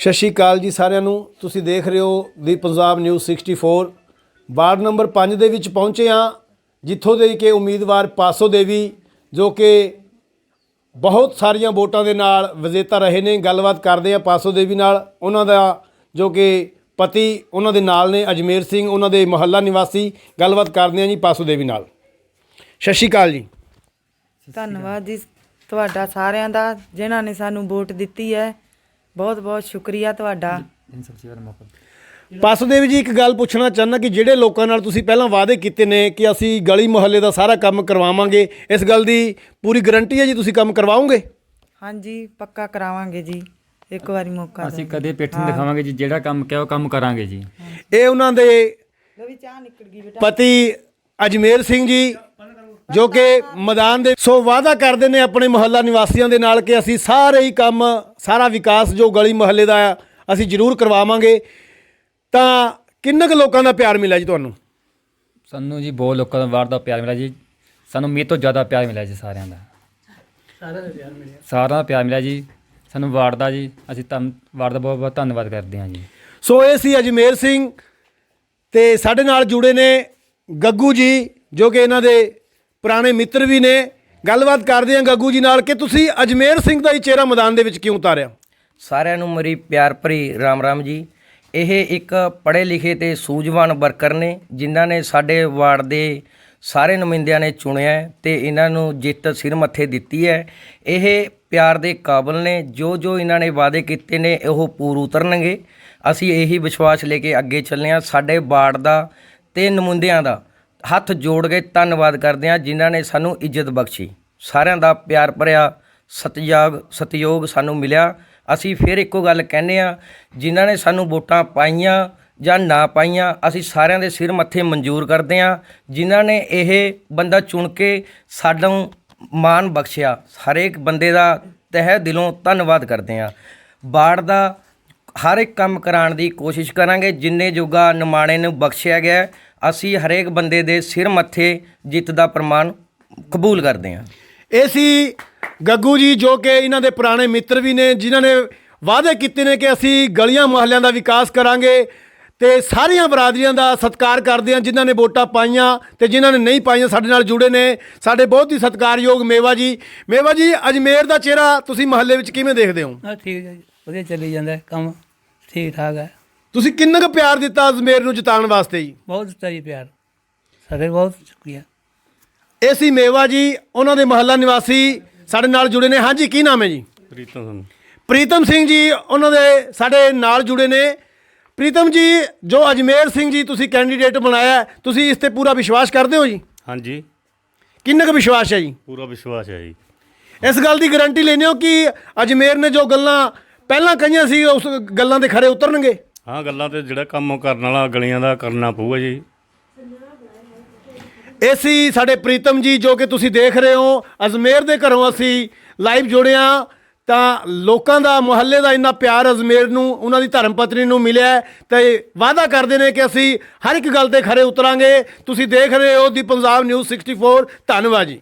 ਸਤਿ ਸ਼੍ਰੀ ਅਕਾਲ ਜੀ ਸਾਰਿਆਂ ਨੂੰ। ਤੁਸੀਂ ਦੇਖ ਰਹੇ ਹੋ the Punjab news 64 ward number 5 ਦੇ ਵਿੱਚ ਪਹੁੰਚੇ ਹਾਂ, ਜਿੱਥੋਂ ਦੇ ਕਿ ਉਮੀਦਵਾਰ ਪਾਸੋ ਦੇਵੀ, ਜੋ ਕਿ ਬਹੁਤ ਸਾਰੀਆਂ ਵੋਟਾਂ ਦੇ ਨਾਲ ਵਿਜੇਤਾ ਰਹੇ ਨੇ। ਗੱਲਬਾਤ ਕਰਦੇ ਆ ਪਾਸੋ ਦੇਵੀ ਨਾਲ। ਉਹਨਾਂ ਦਾ ਜੋ ਕਿ ਪਤੀ, ਉਹਨਾਂ ਦੇ ਨਾਲ ਨੇ ਅਜਮੇਰ ਸਿੰਘ, ਉਹਨਾਂ ਦੇ ਮੁਹੱਲਾ ਨਿਵਾਸੀ। ਗੱਲਬਾਤ ਕਰਦੇ ਆ ਜੀ ਪਾਸੋ ਦੇਵੀ ਨਾਲ। ਸਤਿ ਸ਼੍ਰੀ ਅਕਾਲ ਜੀ। ਧੰਨਵਾਦ ਜੀ ਤੁਹਾਡਾ ਸਾਰਿਆਂ ਦਾ, ਜਿਨ੍ਹਾਂ ਨੇ ਸਾਨੂੰ ਵੋਟ ਦਿੱਤੀ ਹੈ। ਬਹੁਤ ਬਹੁਤ ਸ਼ੁਕਰੀਆ ਤੁਹਾਡਾ। ਪਾਸੋ ਦੇਵੀ ਜੀ ਇੱਕ ਗੱਲ ਪੁੱਛਣਾ ਚਾਹੁੰਦਾ ਕਿ ਜਿਹੜੇ ਲੋਕਾਂ ਨਾਲ ਤੁਸੀਂ ਪਹਿਲਾਂ ਵਾਅਦੇ ਕੀਤੇ ਨੇ ਕਿ ਅਸੀਂ ਗਲੀ ਮੁਹੱਲੇ ਦਾ ਸਾਰਾ ਕੰਮ ਕਰਵਾਵਾਂਗੇ ਇਸ ਗੱਲ ਦੀ ਪੂਰੀ ਗਾਰੰਟੀ ਹੈ ਜੀ ਤੁਸੀਂ ਕੰਮ ਕਰਵਾਓਗੇ? ਹਾਂਜੀ ਪੱਕਾ ਕਰਾਵਾਂਗੇ ਜੀ ਇੱਕ ਵਾਰੀ ਮੌਕਾ ਅਸੀਂ ਕਦੇ ਪਿੱਠ ਨਹੀਂ ਦਿਖਾਵਾਂਗੇ ਜੀ ਜਿਹੜਾ ਕੰਮ ਕਿਹਾ ਉਹ ਕੰਮ ਕਰਾਂਗੇ ਜੀ। ਇਹ ਉਹਨਾਂ ਦੇ ਲੋ ਵੀ ਚਾਹ ਨਿਕਲ ਗਈ ਬੇਟਾ। ਪਤੀ ਅਜਮੇਰ ਸਿੰਘ ਜੀ ਜੋ ਕਿ ਮੈਦਾਨ ਦੇ ਸੋ ਵਾਅਦਾ ਕਰਦੇ ਨੇ ਆਪਣੇ ਮੁਹੱਲਾ ਨਿਵਾਸੀਆਂ ਦੇ ਨਾਲ ਕਿ ਅਸੀਂ ਸਾਰੇ ਹੀ ਕੰਮ ਸਾਰਾ ਵਿਕਾਸ ਜੋ ਗਲੀ ਮੁਹੱਲੇ ਦਾ ਆ ਅਸੀਂ ਜ਼ਰੂਰ ਕਰਵਾਵਾਂਗੇ। ਤਾਂ ਕਿੰਨੇ ਕੁ ਲੋਕਾਂ ਦਾ ਪਿਆਰ ਮਿਲਿਆ ਜੀ ਤੁਹਾਨੂੰ? ਸਾਨੂੰ ਜੀ ਬਹੁਤ ਲੋਕਾਂ ਦਾ ਵਾਰ ਦਾ ਪਿਆਰ ਮਿਲਿਆ ਜੀ। ਸਾਨੂੰ ਮੇਰੇ ਤੋਂ ਜ਼ਿਆਦਾ ਪਿਆਰ ਮਿਲਿਆ ਜੀ ਸਾਰਿਆਂ ਦਾ। ਸਾਰਿਆਂ ਦਾ ਪਿਆਰ ਮਿਲਿਆ। ਜੀ। ਸਾਨੂੰ ਵਾਰਡ ਦਾ ਜੀ ਅਸੀਂ ਧੰਨ ਵਾਰਡ ਦਾ ਬਹੁਤ ਬਹੁਤ ਧੰਨਵਾਦ ਕਰਦੇ ਹਾਂ ਜੀ। ਸੋ ਇਹ ਸੀ ਅਜਮੇਰ ਸਿੰਘ ਤੇ ਸਾਡੇ ਨਾਲ ਜੁੜੇ ਨੇ ਗੱਗੂ ਜੀ ਜੋ ਕਿ ਇਹਨਾਂ ਦੇ ਪੁਰਾਣੇ ਮਿੱਤਰ ਵੀ ਨੇ। ਗੱਲਬਾਤ ਕਰਦੇ ਹਾਂ ਗੱਗੂ ਜੀ ਨਾਲ ਕਿ ਤੁਸੀਂ ਅਜਮੇਰ ਸਿੰਘ ਦਾ ਹੀ ਚਿਹਰਾ ਮੈਦਾਨ ਦੇ ਵਿੱਚ ਕਿਉਂ ਉਤਾਰਿਆ? ਸਾਰਿਆਂ ਨੂੰ ਮੇਰੀ ਪਿਆਰ ਭਰੀ ਰਾਮ ਰਾਮ ਜੀ। ਇਹ ਇੱਕ ਪੜ੍ਹੇ ਲਿਖੇ ਤੇ ਸੂਝਵਾਨ ਵਰਕਰ ਨੇ, ਜਿਨ੍ਹਾਂ ਨੇ ਸਾਡੇ ਵਾਰਡ ਦੇ ਸਾਰੇ ਨੁਮਾਇੰਦਿਆਂ ਨੇ ਚੁਣਿਆ ਹੈ ਤੇ ਇਹਨਾਂ ਨੂੰ ਜਿੱਤ ਸਿਰ ਮੱਥੇ ਦਿੱਤੀ ਹੈ। ਇਹ ਪਿਆਰ ਦੇ ਕਾਬਲ ਨੇ ਜੋ ਜੋ ਇਹਨਾਂ ਨੇ ਵਾਅਦੇ ਕੀਤੇ ਨੇ, ਉਹ ਪੂਰ ਉਤਰਨਗੇ। ਅਸੀਂ ਇਹੀ ਵਿਸ਼ਵਾਸ ਲੈ ਕੇ ਅੱਗੇ ਚੱਲੇ ਹਾਂ। ਸਾਡੇ ਵਾਰਡ ਦਾ ਤੇ ਨੁਮਾਇੰਦਿਆਂ ਦਾ ਹੱਥ ਜੋੜ ਕੇ ਧੰਨਵਾਦ ਕਰਦੇ ਹਾਂ ਜਿਨ੍ਹਾਂ ਨੇ ਸਾਨੂੰ ਇੱਜ਼ਤ ਬਖਸ਼ੀ। ਸਾਰਿਆਂ ਦਾ ਪਿਆਰ ਭਰਿਆ, ਸਤਿਯਾਗ, ਸਤਿਯੋਗ ਸਾਨੂੰ ਮਿਲਿਆ। ਅਸੀਂ ਫਿਰ ਇੱਕੋ ਗੱਲ ਕਹਿੰਦੇ ਆ ਜਿਨ੍ਹਾਂ ਨੇ ਸਾਨੂੰ ਵੋਟਾਂ ਪਾਈਆਂ ਜਾਂ ਨਾ ਪਾਈਆਂ, ਅਸੀਂ ਸਾਰਿਆਂ ਦੇ ਸਿਰ ਮੱਥੇ ਮਨਜ਼ੂਰ ਕਰਦੇ ਆ ਜਿਨ੍ਹਾਂ ਨੇ ਇਹ ਬੰਦਾ ਚੁਣ ਕੇ ਸਾਨੂੰ ਮਾਣ ਬਖਸ਼ਿਆ, ਹਰੇਕ ਬੰਦੇ ਦਾ ਤਹਿ ਦਿਲੋਂ ਧੰਨਵਾਦ ਕਰਦੇ ਆ ਬਾੜ ਦਾ ਹਰ ਇੱਕ ਕੰਮ ਕਰਾਉਣ ਦੀ ਕੋਸ਼ਿਸ਼ ਕਰਾਂਗੇ, ਜਿੰਨੇ ਜੋਗਾ ਨਿਮਾਣੇ ਨੂੰ ਬਖਸ਼ਿਆ ਗਿਆ ਅਸੀਂ ਹਰੇਕ ਬੰਦੇ ਦੇ ਸਿਰ ਮੱਥੇ ਜਿੱਤ ਦਾ ਪ੍ਰਮਾਣ ਕਬੂਲ ਕਰਦੇ ਹਾਂ। ਇਹ ਸੀ ਗੱਗੂ ਜੀ ਜੋ ਕਿ ਇਹਨਾਂ ਦੇ ਪੁਰਾਣੇ ਮਿੱਤਰ ਵੀ ਨੇ ਜਿਨ੍ਹਾਂ ਨੇ ਵਾਅਦੇ ਕੀਤੇ ਨੇ ਕਿ ਅਸੀਂ ਗਲੀਆਂ ਮੁਹੱਲਿਆਂ ਦਾ ਵਿਕਾਸ ਕਰਾਂਗੇ ਤੇ ਸਾਰੀਆਂ ਬਰਾਦਰੀਆਂ ਦਾ ਸਤਿਕਾਰ ਕਰਦੇ ਹਾਂ ਜਿਨ੍ਹਾਂ ਨੇ ਵੋਟਾਂ ਪਾਈਆਂ ਤੇ ਜਿਨ੍ਹਾਂ ਨੇ ਨਹੀਂ ਪਾਈਆਂ ਸਾਡੇ ਨਾਲ ਜੁੜੇ ਨੇ। ਸਾਡੇ ਬਹੁਤ ਹੀ ਸਤਿਕਾਰਯੋਗ ਮੇਵਾ ਜੀ। ਮੇਵਾ ਜੀ ਅਜਮੇਰ ਦਾ ਚਿਹਰਾ ਤੁਸੀਂ ਮੁਹੱਲੇ ਵਿੱਚ ਕਿਵੇਂ ਦੇਖਦੇ ਹੋ? ਹਾਂ ਠੀਕ ਹੈ ਜੀ ਵਧੀਆ ਚੱਲੀ ਜਾਂਦਾ ਕੰਮ ਠੀਕ ਠਾਕ ਹੈ। ਤੁਸੀਂ ਕਿੰਨਾ ਕੁ ਪਿਆਰ ਦਿੱਤਾ ਅਜਮੇਰ ਨੂੰ ਜਿਤਾਉਣ ਵਾਸਤੇ ਜੀ? ਬਹੁਤ ਦਿੱਤਾ ਜੀ ਪਿਆਰ। ਸਾਡੇ ਬਹੁਤ ਸ਼ੁਕਰੀਆ। ਇਹ ਸੀ ਮੇਵਾ ਜੀ ਉਹਨਾਂ ਦੇ ਮੁਹੱਲਾ ਨਿਵਾਸੀ ਸਾਡੇ ਨਾਲ ਜੁੜੇ ਨੇ। ਹਾਂਜੀ ਕੀ ਨਾਮ ਹੈ ਜੀ? ਪ੍ਰੀਤਮ ਸਿੰਘ। ਪ੍ਰੀਤਮ ਸਿੰਘ ਜੀ ਉਹਨਾਂ ਦੇ ਸਾਡੇ ਨਾਲ ਜੁੜੇ ਨੇ। ਪ੍ਰੀਤਮ ਜੀ ਜੋ ਅਜਮੇਰ ਸਿੰਘ ਜੀ ਤੁਸੀਂ ਕੈਂਡੀਡੇਟ ਬਣਾਇਆ ਤੁਸੀਂ ਇਸ ਤੇ ਪੂਰਾ ਵਿਸ਼ਵਾਸ ਕਰਦੇ ਹੋ ਜੀ? ਹਾਂਜੀ। ਕਿੰਨਾ ਕੁ ਵਿਸ਼ਵਾਸ ਹੈ ਜੀ? ਪੂਰਾ ਵਿਸ਼ਵਾਸ ਹੈ ਜੀ। ਇਸ ਗੱਲ ਦੀ ਗਾਰੰਟੀ ਲੈਂਦੇ ਹੋ ਕਿ ਅਜਮੇਰ ਨੇ ਜੋ ਗੱਲਾਂ ਪਹਿਲਾਂ ਕਹੀਆਂ ਸੀ ਉਸ ਗੱਲਾਂ ਦੇ ਖਰੇ ਉਤਰਨਗੇ? ਹਾਂ ਗੱਲਾਂ ਤੇ ਜਿਹੜਾ ਕੰਮ ਕਰਨ ਵਾਲਾ ਗਲੀਆਂ ਦਾ ਕਰਨਾ ਪਊਗਾ ਜੀ। ਇਹ ਸੀ ਸਾਡੇ ਪ੍ਰੀਤਮ ਜੀ ਜੋ ਕਿ ਤੁਸੀਂ ਦੇਖ ਰਹੇ ਹੋ। ਅਜਮੇਰ ਦੇ ਘਰੋਂ ਅਸੀਂ ਲਾਈਵ ਜੁੜਿਆ ਤਾਂ ਲੋਕਾਂ ਦਾ, ਮੁਹੱਲੇ ਦਾ ਇੰਨਾ ਪਿਆਰ ਅਜਮੇਰ ਨੂੰ, ਉਹਨਾਂ ਦੀ ਧਰਮ ਪਤਨੀ ਨੂੰ ਮਿਲਿਆ ਹੈ। ਤੇ ਵਾਅਦਾ ਕਰਦੇ ਨੇ ਕਿ ਅਸੀਂ ਹਰ ਇੱਕ ਗੱਲ ਤੇ ਖਰੇ ਉਤਰਾਂਗੇ। ਤੁਸੀਂ ਦੇਖ ਰਹੇ ਹੋ ਦੀ ਪੰਜਾਬ ਨਿਊਜ਼ 64 ਧੰਨਵਾਦ ਜੀ।